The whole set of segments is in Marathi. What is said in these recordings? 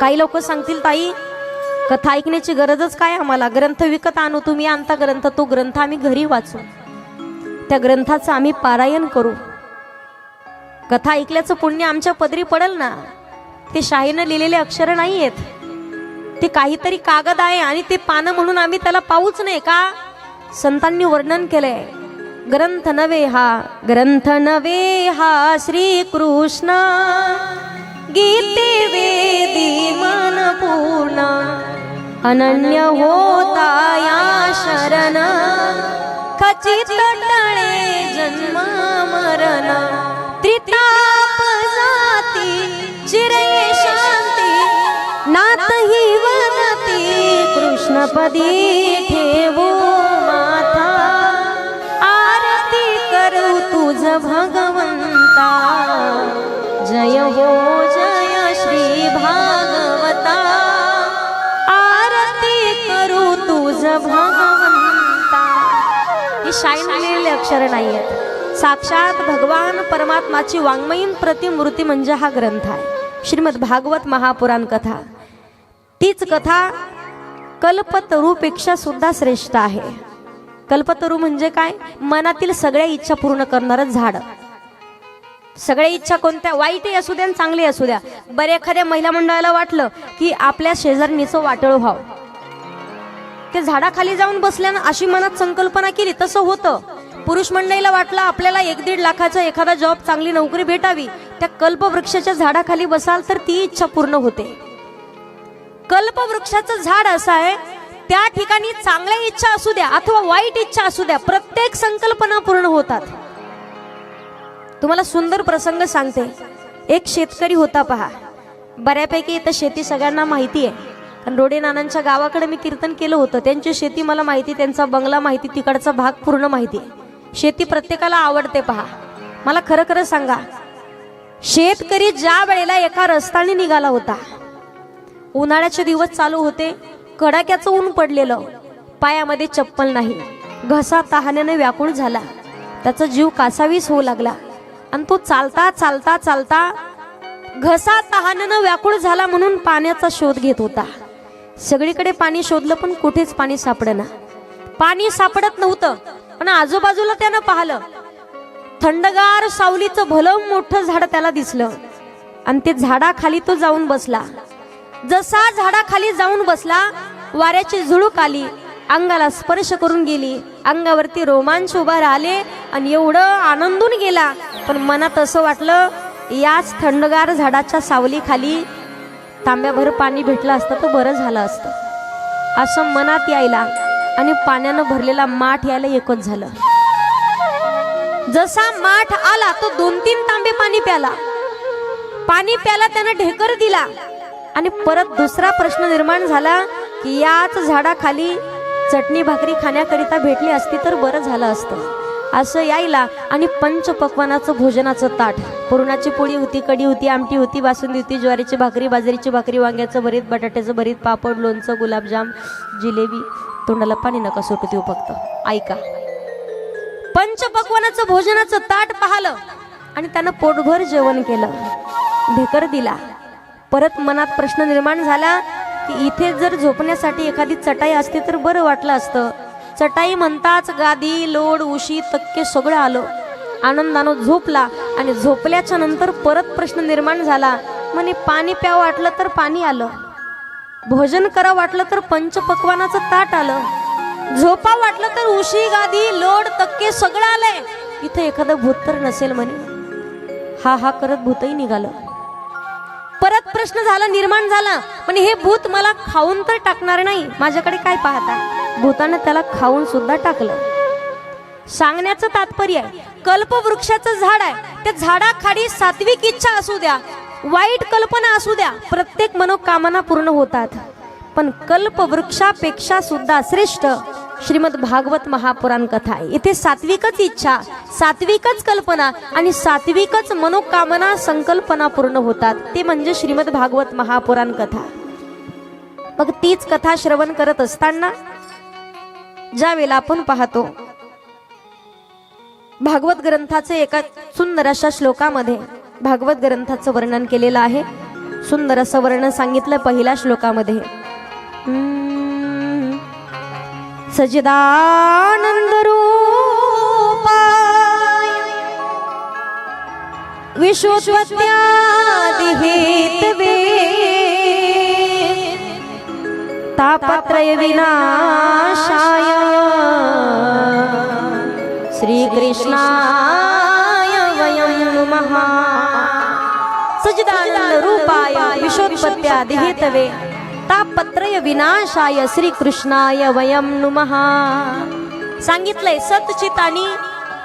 काही लोक सांगतील ताई कथा ऐकण्याची गरजच काय आम्हाला? ग्रंथ विकत आणू तुम्ही आणता ग्रंथ तो ग्रंथ आम्ही घरी वाचू. त्या ग्रंथाचं आम्ही पारायण करू. कथा ऐकल्याचं पुण्य आमच्या पदरी पडल ना. ते शाहीनं लिहिलेले अक्षर नाही आहेत ते काहीतरी कागद आहे आणि ते पानं म्हणून आम्ही त्याला पाहूच नाही का? संतांनी वर्णन केलंय. ग्रंथ नवे हा ग्रंथ नवे हा श्री कृष्ण गीते वेदी मन पूर्ण अनन्य होता या शरण। खचित टळे जन्म मरण। त्रिताप जाती चिरे शांती। नातही वनती कृष्णपदी ही लिहिलेले अक्षर नाही आहेत साक्षात भगवान परमात्माची वाङ्मयीन प्रतिमूर्ती म्हणजे हा ग्रंथ आहे. श्रीमद भागवत महापुराण कथा. तीच कथा कल्पतरूपेक्षा सुद्धा श्रेष्ठ आहे. कल्पतरू म्हणजे काय? मनातील सगळ्या इच्छा पूर्ण करणारं झाड. सगळ्या इच्छा कोणत्या? वाईटही असू द्या आणि चांगली असू द्या. बरे एखाद्या महिला मंडळाला वाटलं की आपल्या शेजारणीचं वाटळ व्हावं. ते झाडाखाली जाऊन बसल्यानं अशी मनात संकल्पना केली तसं होतं. पुरुष मंडळीला वाटलं आपल्याला एक दीड लाखाचा एखादा जॉब चांगली नोकरी भेटावी. त्या कल्पवृक्षाच्या झाडाखाली बसाल तर ती इच्छा पूर्ण होते. कल्पवृक्षाचं झाड असं आहे त्या ठिकाणी चांगल्या इच्छा असू द्या अथवा वाईट इच्छा असू द्या प्रत्येक संकल्पना पूर्ण होतात. तुम्हाला सुंदर प्रसंग सांगते. एक शेतकरी होता पहा. बऱ्यापैकी इथं शेती सगळ्यांना माहिती आहे. आणि रोडे नानांच्या गावाकडे मी कीर्तन केलं होतं. त्यांची शेती मला माहिती त्यांचा बंगला माहिती तिकडचा भाग पूर्ण माहिती. आहे शेती प्रत्येकाला आवडते पहा. मला खरं खरं सांगा. शेतकरी ज्या वेळेला एका रस्त्याने निघाला होता उन्हाळ्याचे दिवस चालू होते कडाक्याचं ऊन पडलेलं पायामध्ये चप्पल नाही घसा तहाण्याने व्याकुळ झाला त्याचा जीव कासावीस होऊ लागला आणि तो चालता चालता चालता घसा तहाण्यानं व्याकुळ झाला म्हणून पाण्याचा शोध घेत होता. सगळीकडे पाणी शोधलं पण कुठेच पाणी सापडेना. पाणी सापडत नव्हतं पण आजूबाजूला त्यानं पाहिलं. थंडगार सावलीचं भलं मोठं झाड त्याला दिसलं. आणि ते झाडाखाली तो जाऊन बसला. जसा झाडाखाली जाऊन बसला वाऱ्याची झुळूक आली. अंगाला स्पर्श करून गेली. अंगावरती रोमांच उभा राहिले आणि एवढं आनंदून गेला. पण मनात असं वाटलं याच थंडगार झाडाच्या सावलीखाली तांब्याभर पाणी भेटलं असतं तर बरं झालं असतं. असं मनात यायला आणि पाण्यानं भरलेला माठ यायला एकच झालं. जसा माठ आला तो दोन तीन तांबे पाणी प्याला. पाणी प्याला त्यानं ढेकर दिला. आणि परत दुसरा प्रश्न निर्माण झाला की याच झाडाखाली चटणी भाकरी खाण्याकरिता भेटली असती तर बरं झालं असतं. असं यायला आणि पंच पकवानाचं भोजनाचं ताट. पुरणाची पोळी होती कढी होती आमटी होती बासुंदी होती ज्वारीची भाकरी बाजरीची भाकरी वांग्याचं भरीत बटाट्याचं भरीत पापड लोणचं गुलाबजाम जिलेबी. तोंडाला पाणी नका सुटू देऊ फक्त. ऐका. पंच पकवानाचं भोजनाचं ताट पाहिलं आणि त्यानं पोटभर जेवण केलं. ढेकर दिला. परत मनात प्रश्न निर्माण झाला की इथे जर झोपण्यासाठी एखादी चटाई असते तर बरं वाटलं असतं. चटाई म्हणताच गादी लोड उशी तक्के सगळं आलं. आनंदानं झोपला आणि झोपल्याच्या नंतर परत प्रश्न निर्माण झाला. म्हणे पाणी प्यावं वाटलं तर पाणी आलं. भोजन करा वाटलं तर पंचपक्वानाचं ताट आलं. झोपा वाटलं तर उशी गादी लोड तक्के सगळं आलंय. इथं एखादं भूत तर नसेल म्हणे. हा हा करत भूतही निघालं. परत प्रश्न झाला निर्माण झाला. पण हे भूत मला खाऊन तर टाकणार नाही. माझ्याकडे काय पाहता? भूतानं त्याला खाऊन सुद्धा टाकलं. सांगण्याचं तात्पर्य आहे कल्पवृक्षाचं झाड आहे. त्या झाडाखाली सात्विक इच्छा असू द्या वाईट कल्पना असू द्या प्रत्येक मनोकामना पूर्ण होतात. पण कल्पवृक्षापेक्षा सुद्धा श्रेष्ठ श्रीमद भागवत महापुराण कथा आहे. इथे सात्विकच इच्छा सात्विकच कल्पना आणि सात्विकच मनोकामना संकल्पना पूर्ण होतात. ते म्हणजे श्रीमद भागवत महापुराण कथा. मग तीच कथा श्रवण करत असताना ज्या वेळेला आपण पाहतो. भागवत ग्रंथाचे एका सुंदर अशा श्लोकामध्ये भागवत ग्रंथाचं वर्णन केलेलं आहे. सुंदर असं वर्णन सांगितलं पहिल्या श्लोकामध्ये. सजिदानंद रूपाय विश्वोत्पत्त्यादिहेतवे विनाशाय श्रीकृष्णाय वयं नमः। सजिदानंद रूपाय विश्वोत्पत्त्यादिहेतवे तापत्रय विनाशाय श्रीकृष्णाय वयं नुमः। सांगितलंय सतचित आणि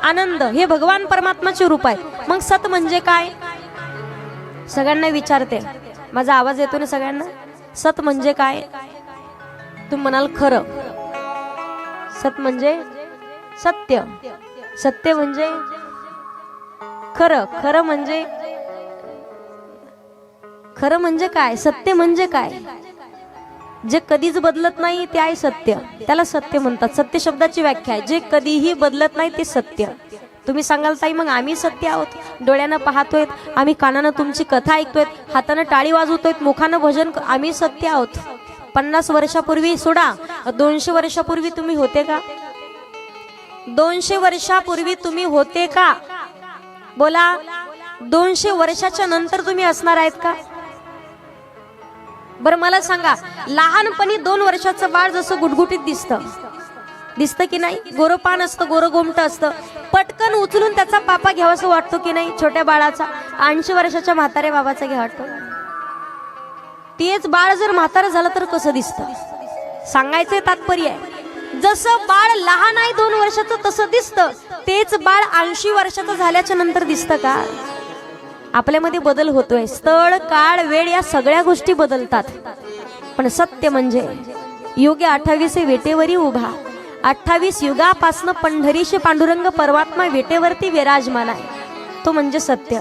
आनंद हे भगवान परमात्माचे रूप आहे. मग सत म्हणजे काय? सगळ्यांना विचारते. माझा आवाज येतो ना सगळ्यांना? सत म्हणजे काय? तुम्ही म्हणाल खरं. सत म्हणजे सत्य. सत्य म्हणजे खरं. खरं म्हणजे खरं म्हणजे काय? सत्य म्हणजे काय? जे कधीच बदलत नाही ते आहे सत्य. त्याला सत्य म्हणतात. सत्य शब्दाची व्याख्या आहे. जे कधीही बदलत नाही ते सत्य. तुम्ही सांगाल ताई मग आम्ही सत्य आहोत. डोळ्यानं पाहतोय आम्ही कानानं तुमची कथा ऐकतोय हातानं टाळी वाजवतोय मुखानं भजन आम्ही सत्य आहोत. पन्नास वर्षापूर्वी सोडा दोनशे वर्षापूर्वी तुम्ही होते का? दोनशे वर्षापूर्वी तुम्ही होते का? बोला दोनशे वर्षाच्या नंतर तुम्ही असणार आहेत का? बरं मला सांगा लहानपणी दोन वर्षाचं बाळ जसं गुटगुटीत दिसतं दिसतं की नाही? गोरपान असतं गोरगोमट असतं. पटकन उचलून त्याचा पापा घ्यावासा वाटतो की नाही? छोट्या बाळाचा ऐंशी वर्षाच्या म्हाताऱ्या बाबाचा घ्या वाटतो. तेच बाळ जर म्हातारं झालं तर कसं दिसतं? सांगायचं तात्पर्य आहे. जसं बाळ लहान आहे दोन वर्षाचं तसं दिसतं. तेच बाळ ऐंशी वर्षाचं झाल्याच्यानंतर दिसतं का? आपल्यामध्ये बदल होतोय. स्थळ काळ वेळ या सगळ्या गोष्टी बदलतात. पण सत्य म्हणजे योग्य अठ्ठावीस वेटेवरी उभा. अठ्ठावीस युगापासनं पंढरीशी पांडुरंग परमात्मा वेटेवरती विराजमान आहे. तो म्हणजे सत्य.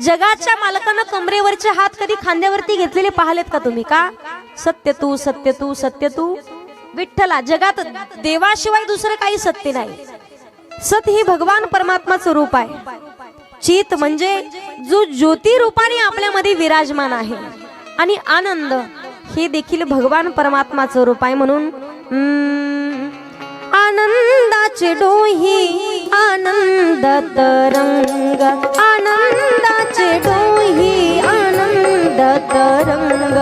जगाच्या मालकानं कमरेवरचे हात कधी खांद्यावरती घेतलेले पाहलेत का तुम्ही का? सत्य तू सत्य तू सत्य तू. विठ्ठला जगात देवाशिवाय दुसरं काही सत्य नाही. सत ही भगवान परमात्माचं रूप आहे. चित म्हणजे जो ज्योती रूपाने आपल्यामध्ये विराजमान आहे. आणि आनंद हे देखील भगवान परमात्माचं रूप आहे म्हणून आनंदाचे डोही आनंद तरंग आनंदाचे डोही आनंद तरंग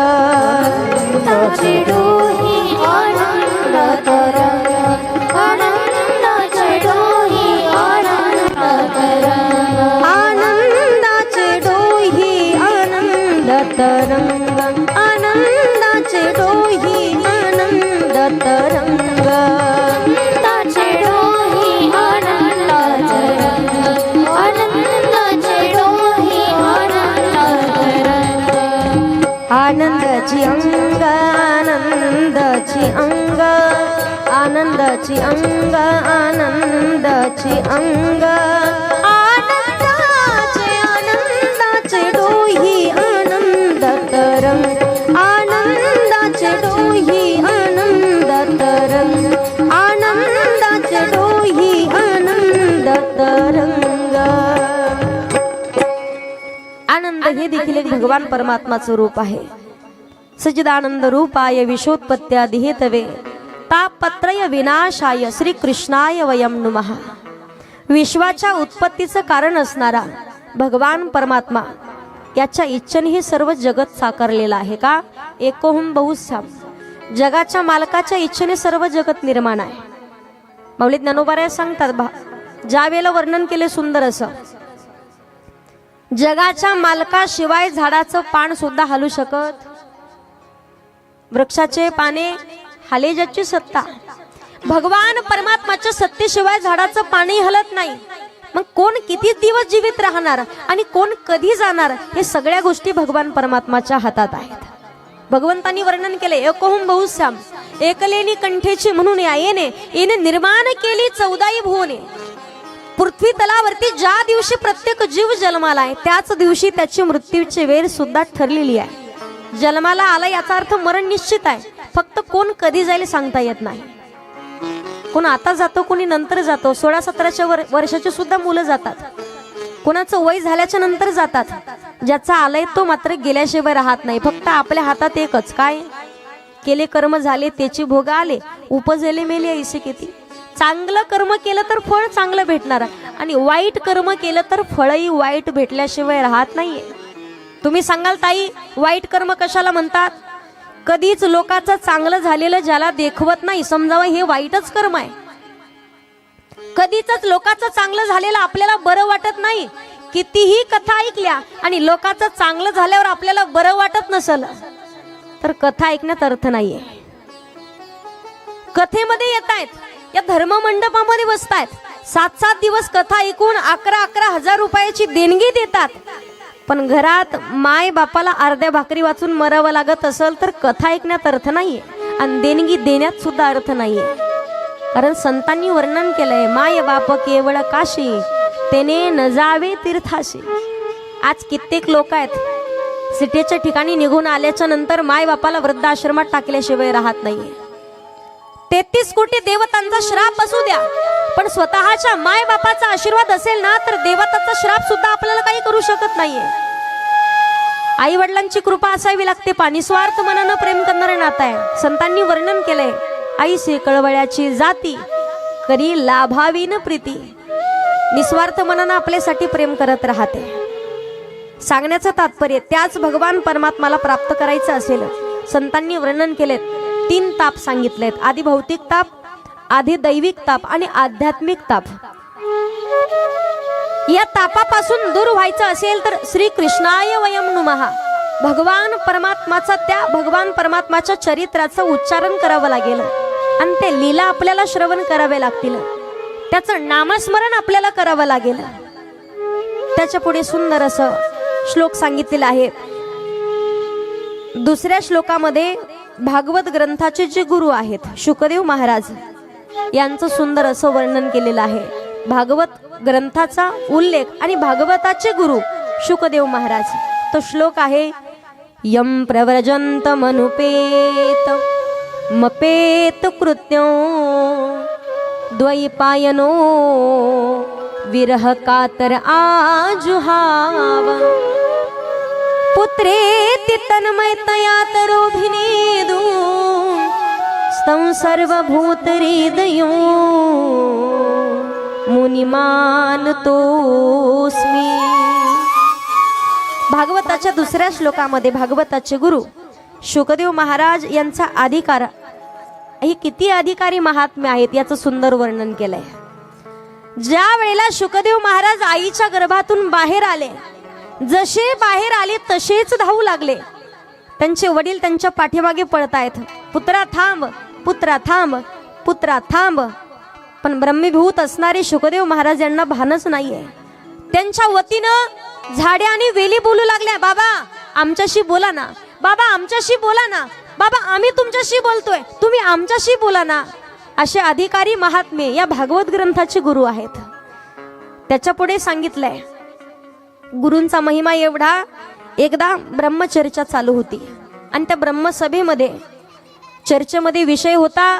डोही आनंद तरंग आनंदाची अंग आनंदाची अंग. आनंदाचे आनंदाचे डोही आनंद तरंग आनंदाचे डोही आनंद तरंग आनंदाचे डोही आनंद तरंग आनंद हे देखील एक भगवान परमात्माचं रूप आहे. सजिदानंद रूपाय विशोत्पत्त्यादी हेतवे तापत्रय विनाशाय श्री कृष्णाय वयम नुमः. विश्वाच्या उत्पत्तीचं कारण असणारा भगवान परमात्मा याच्या इच्छेने हे सर्व जगत साकारलेलं आहे का? एकोहम बहुश्याम. जगाच्या मालकाच्या इच्छेने सर्व जगत निर्माण आहे. माऊली ज्ञानोबाऱ्या सांगतात भा ज्या वेळेला वर्णन केले सुंदर असं जगाच्या मालकाशिवाय झाडाचं पान सुद्धा हलू शकत? वृक्षाचे पाने हालेजाची सत्ता. भगवान परमात्माच्या सत्तेशिवाय झाडाचं पाणी हलत नाही. मग कोण किती दिवस जीवित राहणार आणि कोण कधी जाणार हे सगळ्या गोष्टी भगवान परमात्माच्या हातात आहेत. भगवंतांनी वर्णन केले एकोहम बहुश्याम एकलेनी कंठेची म्हणून या येणे येणे निर्माण केली चौदाई भुवने. पृथ्वी तलावरती ज्या दिवशी प्रत्येक जीव जन्माला आहे त्याच दिवशी त्याची मृत्यूची वेळ सुद्धा ठरलेली आहे. जन्माला आला याचा अर्थ मरण निश्चित आहे. फक्त कोण कधी जाईल सांगता येत नाही. कोण आता जातो कोणी नंतर जातो. सोळा सतराच्या वर वर्षाची सुद्धा मुलं जातात. कोणाचं वय झाल्याच्यानंतर जातात. ज्याचा आलंय तो मात्र गेल्याशिवाय राहत नाही. फक्त आपल्या हातात एकच. काय? केले कर्म झाले त्याची भोग आले. उपजले मेले ऐसे किती. चांगलं कर्म केलं तर फळ चांगलं भेटणार. आणि वाईट कर्म केलं तर फळही वाईट भेटल्याशिवाय राहत नाहीये. तुम्ही सांगाल ताई वाईट कर्म कशाला म्हणतात? कधीच लोकांचं चांगलं झालेलं ज्याला देखवत नाही समजावं हे वाईटच कर्म आहे. कधीच लोकांचं चांगलं झालेलं आपल्याला बरं वाटत नाही. कितीही कथा ऐकल्या आणि लोकांचं चांगलं झाल्यावर आपल्याला बरं वाटत नसल तर कथा ऐकण्यात अर्थ नाहीये. कथेमध्ये येत आहेत या धर्म मंडपामध्ये बसतायत. सात सात दिवस कथा ऐकून अकरा अकरा हजार रुपयाची देणगी देतात. पण घरात माय बापाला अर्ध्या भाकरी वाचून मरावं लागत असेल तर कथा ऐकण्यात अर्थ नाहीये. आणि देणगी देण्यात सुद्धा अर्थ नाहीये. कारण संतांनी वर्णन केलंय माय बाप केवळ काशी त्याने न जावे तीर्थाशी. आज कित्येक लोक आहेत सिटीच्या ठिकाणी निघून आल्याच्यानंतर माय बापाला वृद्धाश्रमात टाकल्याशिवाय राहत नाहीये. तेहतीस कोटी देवतांचा श्राप असू द्या पण स्वतःच्या माय बापाचा आशीर्वाद असेल ना तर देवताचा श्राप सुद्धा आपल्याला काही करू शकत नाहीये. आई वडिलांची कृपा असावी लागते. पाणी स्वार्थ मनानं प्रेम करणारे नातं आहे. संतांनी वर्णन केलंय. आईसे कळवळ्याची जाती. करी लाभावीन प्रीती. निस्वार्थ मनानं आपल्यासाठी प्रेम करत राहते. सांगण्याचं तात्पर्य त्याच भगवान परमात्माला प्राप्त करायचं असेल. संतांनी वर्णन केलेत. तीन ताप सांगितलेत. आधी भौतिक ताप आधी दैविक ताप आणि आध्यात्मिक ताप. या तापापासून दूर व्हायचं असेल तर श्री कृष्णाय वयम नुमहा भगवान परमात्माचा त्या भगवान परमात्माच्या चरित्राचं उच्चारण करावं लागेल. आणि ते लीला आपल्याला श्रवण करावे लागतील. त्याचं नामस्मरण आपल्याला करावं लागेल. त्याच्या पुढे सुंदर असं श्लोक सांगितलेला आहे. दुसऱ्या श्लोकामध्ये भागवत ग्रंथाचे जे गुरु आहेत शुकदेव महाराज यांचं सुंदर असं वर्णन केलेलं आहे. भागवत ग्रंथाचा उल्लेख आणि भागवताचे गुरु शुकदेव महाराज. तो श्लोक आहे यम प्रव्रजंत मनुपेत मपेत कृत्यो द्वैपायनो विरह कातर आजुहाव। पुत्रेति तन्मयतया तरोभिनेदु स्तं सर्वभूतहृदयो मुनिमानतोस्मी भागवताच्या दुसऱ्या श्लोकामध्ये भागवताचे गुरु शुकदेव महाराज यांचा अधिकार हे किती अधिकारी महात्म्य आहेत याचं सुंदर वर्णन केलंय. ज्या वेळेला शुकदेव महाराज आईच्या गर्भातून बाहेर आले जसे बाहेर आले तसेच धावू लागले. त्यांचे वडील त्यांच्या पाठीमागे पळतायत. पुत्रा थांब पुत्रा थांब पुत्रा थांब पण ब्रह्मीभूत असणारे शुकदेव महाराज यांना भानच नाहीये. त्यांच्या वतीनं झाडे आणि वेली बोलू लागल्या. बाबा आमच्याशी बोला ना. बाबा आमच्याशी बोला ना. बाबा आम्ही तुमच्याशी बोलतोय. तुम्ही आमच्याशी बोला ना. असे अधिकारी महात्मे या भागवत ग्रंथाचे गुरु आहेत. त्याच्या पुढे सांगितलंय गुरूंचा महिमा एवढा एकदा ब्रह्मचर्चा चालू होती. आणि त्या ब्रह्मसभेमध्ये चर्चेमध्ये विषय होता.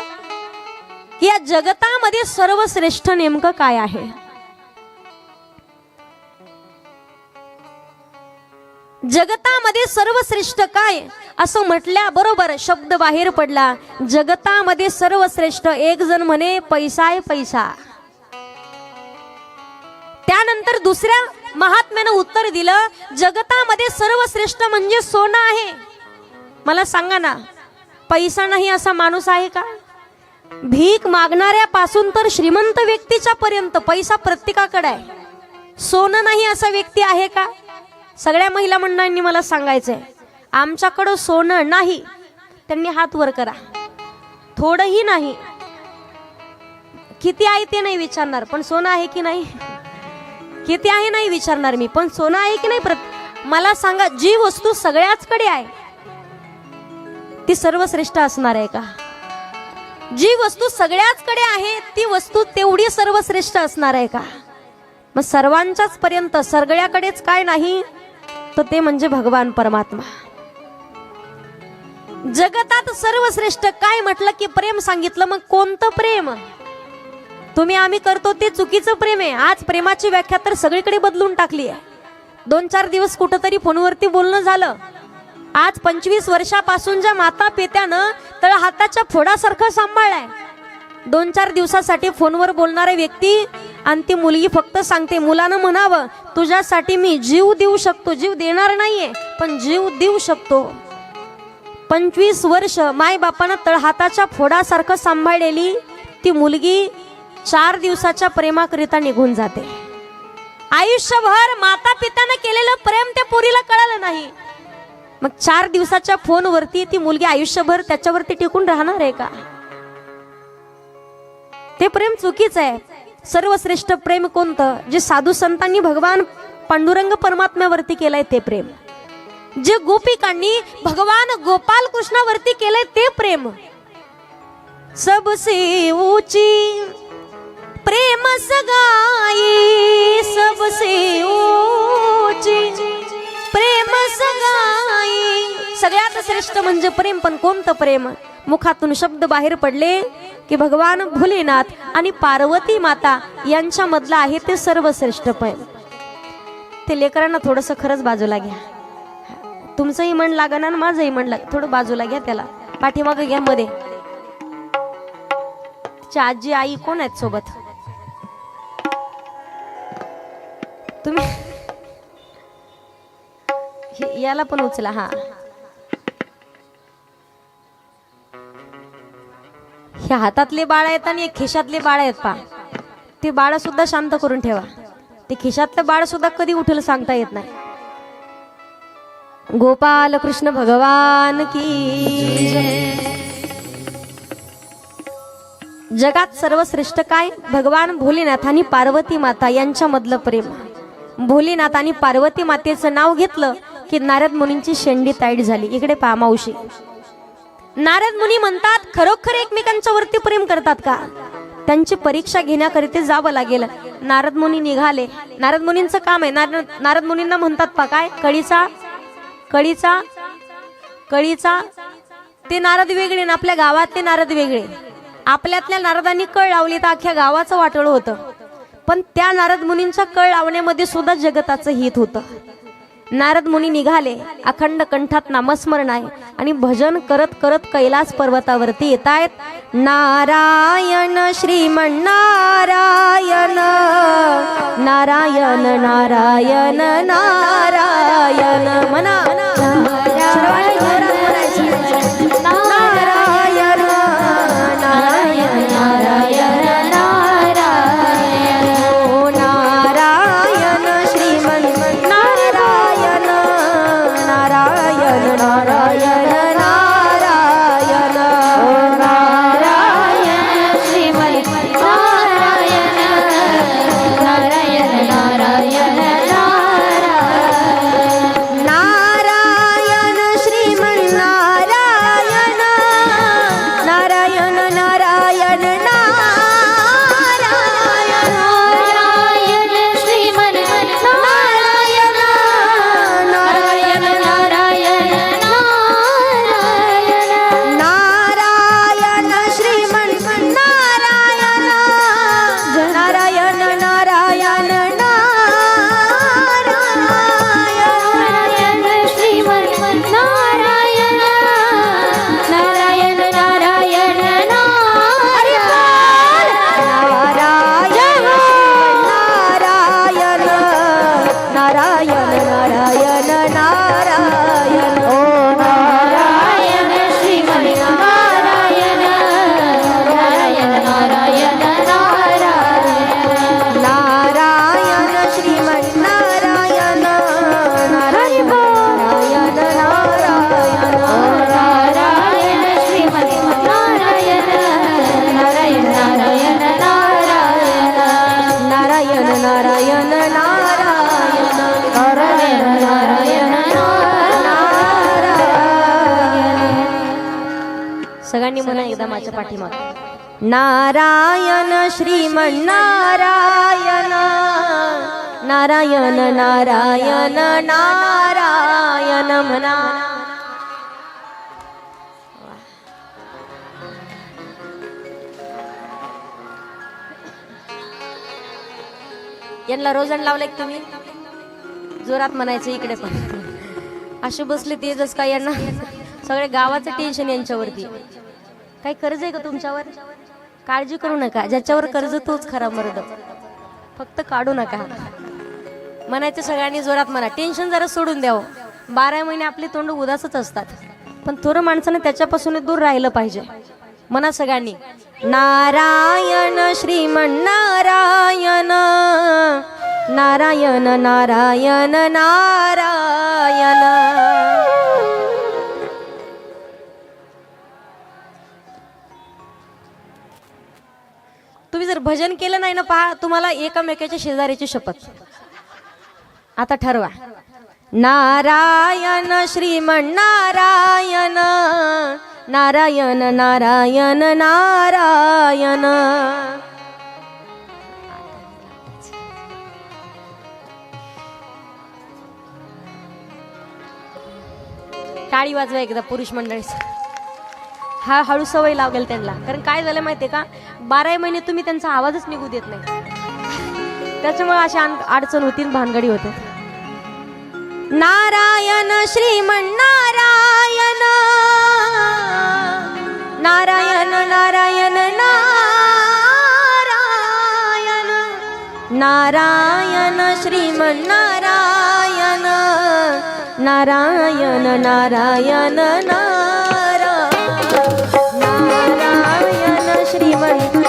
या जगतामध्ये सर्वश्रेष्ठ नेमकं काय आहे? जगतामध्ये सर्वश्रेष्ठ काय? असं म्हटल्या बरोबर शब्द बाहेर पडला. जगतामध्ये सर्वश्रेष्ठ एक जण म्हणे पैसा आहे पैसा. त्यानंतर दुसऱ्या महात्म्यानं उत्तर दिलं जगतामध्ये सर्वश्रेष्ठ म्हणजे सोनं आहे. मला सांगा ना पैसा नाही असा माणूस आहे का? भीक मागणाऱ्यापासून तर श्रीमंत व्यक्तीच्या पर्यंत पैसा प्रत्येकाकडे आहे. सोनं नाही असा व्यक्ती आहे का? सगळ्या महिला मंडळांनी मला सांगायचंय आमच्याकडं सोनं नाही त्यांनी हात वर करा. थोडंही नाही. किती आहे ते नाही विचारणार पण सोनं आहे की नाही? किती आहे नाही विचारणार मी पण सोनं आहे की नाही प्रत मला सांगा जी वस्तू सगळ्याचकडे आहे ती सर्वश्रेष्ठ असणार आहे का? जी वस्तू सगळ्याचकडे आहे ती वस्तू तेवढी सर्वश्रेष्ठ असणार आहे का? मग सर्वांच्याच पर्यंत सगळ्याकडेच काय नाही तर ते म्हणजे भगवान परमात्मा. जगतात सर्वश्रेष्ठ काय म्हटलं की प्रेम सांगितलं मग कोणतं प्रेम? तुम्ही आम्ही करतो ते चुकीचं प्रेम आहे. आज प्रेमाची व्याख्या तर सगळीकडे बदलून टाकली आहे. दोन चार दिवस कुठंतरी फोनवरती बोलणं झालं. आज पंचवीस वर्षापासून ज्या माता पित्यानं तळ हाताच्या फोडासारखं सांभाळलाय. दोन चार दिवसासाठी फोनवर बोलणारे व्यक्ती आणि ती मुलगी फक्त सांगते मुलानं म्हणावं तुझ्यासाठी मी जीव देऊ शकतो. जीव देणार नाहीये पण जीव देऊ शकतो. पंचवीस वर्ष माय बापानं तळहाताच्या फोडासारखं सांभाळलेली ती मुलगी चार दिवसाच्या प्रेमाकरिता निघून जाते. आयुष्यभर माता पित्यानं केलेलं प्रेम त्या पुरीला कळालं नाही. मग चार दिवसाच्या फोनवरती ती मुलगी आयुष्यभर त्याच्यावरती टिकून राहणार आहे का? ते प्रेम चुकीचं आहे. सर्वश्रेष्ठ प्रेम कोणतं? जे साधू संतांनी भगवान पांडुरंग परमात्म्यावरती केलंय ते प्रेम. जे गोपिकांनी भगवान गोपाल कृष्णावरती केलंय ते प्रेम. सबसे ऊची प्रेम सगाई सबसे ऊची प्रेम सगाई. सगळ्यात श्रेष्ठ म्हणजे प्रेम पण कोणतं प्रेम? मुखातून शब्द बाहेर पडले की भगवान भोलेनाथ आणि पार्वती माता यांच्या मधलं आहे ते सर्वश्रेष्ठ प्रेम. ते लेकरांना थोडस खरंच बाजूला घ्या. तुमचंही मन लागणार आणि माझंही मन लाग थोडं बाजूला घ्या त्याला. पाठीमागं घ्या मध्ये. तिची आजी आई कोण आहेत सोबत? याला पण उचला हा. हे हातातले बाळ आहेत आणि एक खिशातले बाळ आहेत पा ते बाळ सुद्धा शांत करून ठेवा. ते खिशातलं बाळ सुद्धा कधी उठल सांगता येत नाही. गोपाल कृष्ण भगवान की जगात सर्वश्रेष्ठ काय? भगवान भोलेनाथ आणि पार्वती माता यांच्यामधलं प्रेम. भोलेनाथ आणि पार्वती मातेचं नाव घेतलं की नारद मुनींची शेंडी ताईट झाली. इकडे पहा मावशी. नारद मुनी म्हणतात खरोखर एकमेकांच्या वरती प्रेम करतात का? त्यांची परीक्षा घेण्याकरिता जावं लागेल. नारद मुनी निघाले. नारद मुनींचं काम आहे. नारद नारद मुनींना म्हणतात पा काय? कळीचा कळीचा कळीचा. ते नारद वेगळे आणि आपल्या गावातले नारद वेगळे. आपल्यातल्या नारदांनी कळ लावली तर अख्ख्या गावाचं वाटळ होतं. पण त्या नारद मुनींच्या कळ लावण्यामध्ये सुद्धा जगताचं हित होतं. नारद मुनी निघाले. अखंड कंठात नामस्मरण आहे आणि भजन करत करत कैलास पर्वतावरती येत आहेत नारायण श्रीमन नारायण नारायण नारायण नारायण म्हणा नारायण नारायण। पाठीमाग. नारायण श्रीमन नारायण नारायण नारायण नारायण म्हणा. यांना रोजण लावलंय तुम्ही? जोरात म्हणायचं इकडे पण. असे बसले ते जस काय यांना? सगळे गावाचं टेन्शन यांच्यावरती. काही कर्ज आहे का तुमच्यावर? काळजी करू नका. ज्याच्यावर कर्ज तोच खरा मर्द. फक्त काढू नका. म्हणायचं सगळ्यांनी जोरात म्हणा. टेन्शन जरा सोडून द्यावं हो. बारा महिने आपले तोंड उदासच असतात. पण थोरं माणसानं त्याच्यापासून दूर राहिलं पाहिजे. म्हणा सगळ्यांनी नारायण श्रीमन नारायण नारायण नारायण तुम्ही जर भजन केलं नाही ना पहा तुम्हाला एकामेकाच्या शेजारीची शपथ. आता ठरवा. नारायण श्रीमन नारायण नारायण नारायण नारायण. टाळी वाजवा एकदा पुरुष मंडळी. हा हळू सवय लागेल त्यांना. कारण काय झालं माहितीये का? बाराही महिने तुम्ही त्यांचा आवाजच निघू देत नाही. त्याच्यामुळे अशा अडचण होती भानगडी होते. नारायण श्रीमन नारायण. नारायण नारायण नारायण. नारायण श्रीमन नारायण. नारायण नारायण नारायण. नारायण श्रीमंत